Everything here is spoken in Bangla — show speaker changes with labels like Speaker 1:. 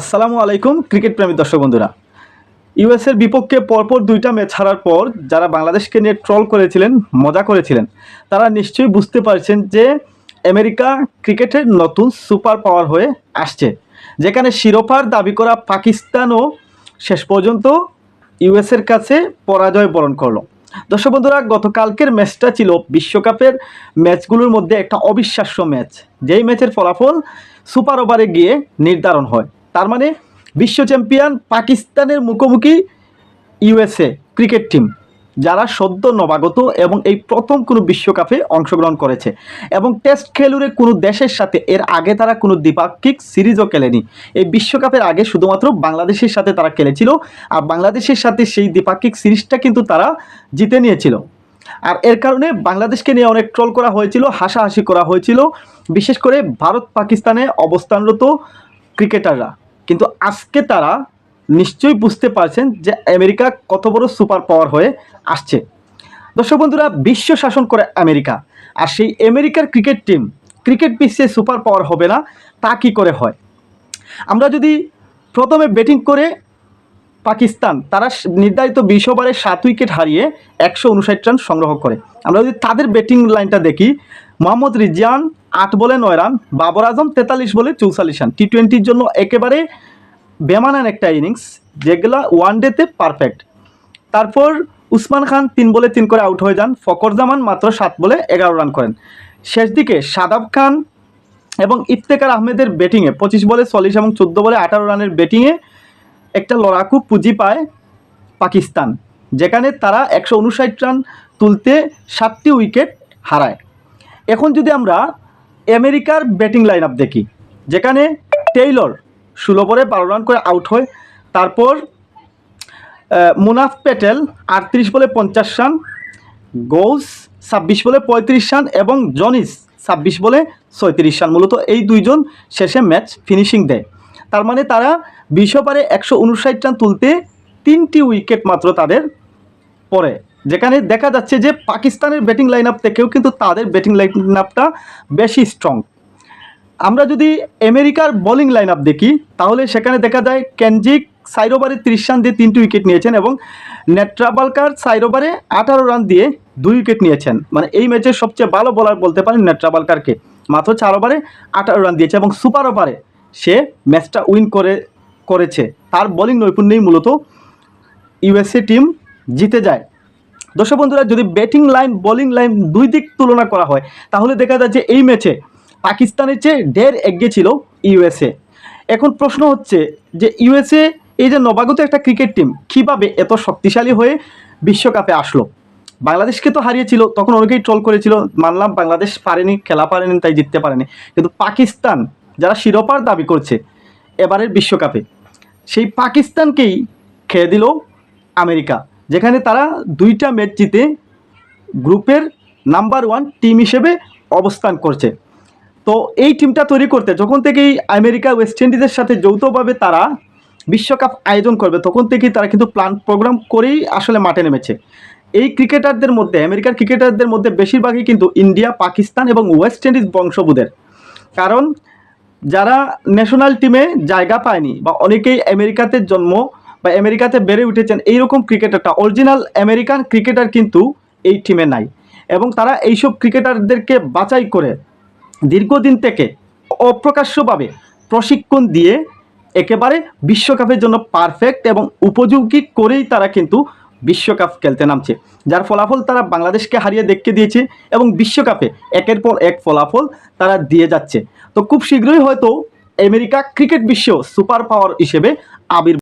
Speaker 1: আসসালামু আলাইকুম, ক্রিকেট প্রেমী দর্শক বন্ধুরা। ইউএসের বিপক্ষে পরপর দুইটা ম্যাচ হারার পর যারা বাংলাদেশকে নিয়ে ট্রল করেছিলেন, মজা করেছিলেন, তারা নিশ্চয়ই বুঝতে পারছেন যে আমেরিকা ক্রিকেটের নতুন সুপার পাওয়ার হয়ে আসছে। যেখানে শিরোপার দাবি করা পাকিস্তানও শেষ পর্যন্ত ইউএসের কাছে পরাজয় বরণ করল। দর্শক বন্ধুরা, গতকালকের ম্যাচটা ছিল বিশ্বকাপের ম্যাচগুলোর মধ্যে একটা অবিশ্বাস্য ম্যাচ। যেই ম্যাচের ফলাফল সুপার ওভারে গিয়ে নির্ধারণ হয়। তার মানে বিশ্ব চ্যাম্পিয়ন পাকিস্তানের মুখোমুখি ইউএসএ ক্রিকেট টিম, যারা সদ্য নবাগত এবং এই প্রথম কোনো বিশ্বকাপে অংশগ্রহণ করেছে। এবং টেস্ট খেলুড়ে কোনো দেশের সাথে, এর আগে তারা কোনো দ্বিপাক্ষিক সিরিজও খেলেনি। এই বিশ্বকাপের আগে শুধুমাত্র বাংলাদেশের সাথে তারা খেলেছিল, আর বাংলাদেশের সাথে সেই দ্বিপাক্ষিক সিরিজটা কিন্তু তারা জিতে নিয়েছিল। আর এর কারণে বাংলাদেশকে নিয়ে অনেক ট্রল করা হয়েছিল, হাসাহাসি করা হয়েছিল। বিশেষ করে ভারত পাকিস্তানে অবস্থানরত ক্রিকেটাররা। কিন্তু আজকে তারা নিশ্চয়ই বুঝতে পারছেন যে আমেরিকা কত বড় সুপার পাওয়ার হয়ে আসছে। দর্শক বন্ধুরা, বিশ্ব শাসন করে আমেরিকা। আর সেই আমেরিকার ক্রিকেট টিম, ক্রিকেট বিশ্বে সুপার পাওয়ার হবে না, তা কী করে হয়? আমরা যদি প্রথমে ব্যাটিং করে পাকিস্তান, তারা নির্ধারিত বিশ ওভারে সাত উইকেট হারিয়ে একশো উনষাট রান সংগ্রহ করে। আমরা যদি তাদের ব্যাটিং লাইনটা দেখি, মোহাম্মদ রিজিয়ান আট বলে নয় রান, বাবর আজম তেতাল্লিশ বলে চৌচল্লিশ রান। টি টোয়েন্টির জন্য একেবারে বেমানান একটা ইনিংস যেগুলা ওয়ান ডেতে পারফেক্ট তারপর উসমান খান তিন বলে তিন করে আউট হয়ে যান ফকর জামান মাত্র সাত বলে এগারো রান করেন। শেষ দিকে সাদাব খান এবং ইফতেকার আহমেদের ব্যাটিংয়ে পঁচিশ বলে চল্লিশ এবং চোদ্দ বলে আঠারো রানের ব্যাটিংয়ে একটা লড়াকু পুঁজি পায় পাকিস্তান, যেখানে তারা একশো উনষাট রান তুলতে সাতটি উইকেট হারায়। এখন যদি আমরা আমেরিকার ব্যাটিং লাইন আপ দেখি। যেখানে টেইলর ষোলো বারো রান করে আউট হয়। তারপর মুনাফ প্যাটেল আটত্রিশ বলে পঞ্চাশ রান গৌস ছাব্বিশ বলে পঁয়ত্রিশ রান এবং জনিস ছাব্বিশ বলে ছয়ত্রিশ রান মূলত এই দুইজন শেষে ম্যাচ ফিনিশিং দেয়। তার মানে তারা বিশ একশো উনষাট রান তুলতে তিনটি উইকেট মাত্র তাদের পরে যেখানে দেখা যাচ্ছে যে পাকিস্তানের ব্যাটিং লাইন আপ থেকেও কিন্তু তাদের ব্যাটিং লাইন আপটা বেশি স্ট্রং আমরা যদি আমেরিকার বোলিং লাইন আপ দেখি, তাহলে সেখানে দেখা যায় ক্যানজিক সাইড ওভারে তিরিশ রান দিয়ে তিনটি উইকেট নিয়েছেন এবং নেট্রাবালকার সাইড ওভারে আঠারো রান দিয়ে দুই উইকেট নিয়েছেন। মানে এই ম্যাচের সবচেয়ে ভালো বোলার বলতে পারেন নেট্রাবালকারকে। মাত্র চার ওভারে আঠারো রান দিয়েছে এবং সুপার ওভারে সে ম্যাচটা উইন করে, করেছে। তার বোলিং নৈপুণ্যেই মূলত ইউএসএ টিম জিতে যায়। দর্শক বন্ধুরা, যদি ব্যাটিং লাইন বোলিং লাইন দুই দিক তুলনা করা হয়, তাহলে দেখা যায় যে এই ম্যাচে পাকিস্তানের চেয়ে ঢের এগিয়ে ছিল ইউএসএ এখন প্রশ্ন হচ্ছে যে ইউএসএ এই যে নবাগত একটা ক্রিকেট টিম কীভাবে এত শক্তিশালী হয়ে বিশ্বকাপে আসলো? বাংলাদেশকে তো হারিয়েছিল, তখন অনেকেই ট্রল করেছিল, মানলাম বাংলাদেশ পারেনি, খেলা পারেনি, তাই জিততে পারেনি। কিন্তু পাকিস্তান, যারা শিরোপার দাবি করছে এবারের বিশ্বকাপে, সেই পাকিস্তানকেই খেয়ে দিল আমেরিকা। যেখানে তারা দুইটা ম্যাচ জিতে গ্রুপের নাম্বার ওয়ান টিম হিসেবে অবস্থান করছে। তো এই টিমটা তৈরি করতে যখন থেকেই আমেরিকা ওয়েস্ট ইন্ডিজের সাথে যৌথভাবে তারা বিশ্বকাপ আয়োজন করবে, তখন থেকেই তারা কিন্তু প্ল্যান প্রোগ্রাম করেই আসলে মাঠে নেমেছে। এই ক্রিকেটারদের মধ্যে, আমেরিকার ক্রিকেটারদের মধ্যে বেশিরভাগই কিন্তু ইন্ডিয়া, পাকিস্তান এবং ওয়েস্ট ইন্ডিজ বংশোদ্ভূতের কারণ যারা ন্যাশনাল টিমে জায়গা পায়নি বা অনেকেই আমেরিকাতে জন্ম বা আমেরিকাতে বেড়ে উঠেছেন এইরকম ক্রিকেটারটা অরিজিনাল আমেরিকান ক্রিকেটার কিন্তু এই টিমে নাই। এবং তারা এইসব ক্রিকেটারদেরকে বাছাই করে দীর্ঘদিন থেকে অপ্রকাশ্যভাবে প্রশিক্ষণ দিয়ে একেবারে বিশ্বকাপের জন্য পারফেক্ট এবং উপযোগী করেই তারা কিন্তু বিশ্বকাপ খেলতে নামছে। যার ফলাফল তারা বাংলাদেশকে হারিয়ে দেখতে দিয়েছে এবং বিশ্বকাপে একের পর এক ফলাফল তারা দিয়ে যাচ্ছে। তো খুব শীঘ্রই হয়তো আমেরিকা ক্রিকেট বিশ্ব সুপার পাওয়ার হিসেবে আবির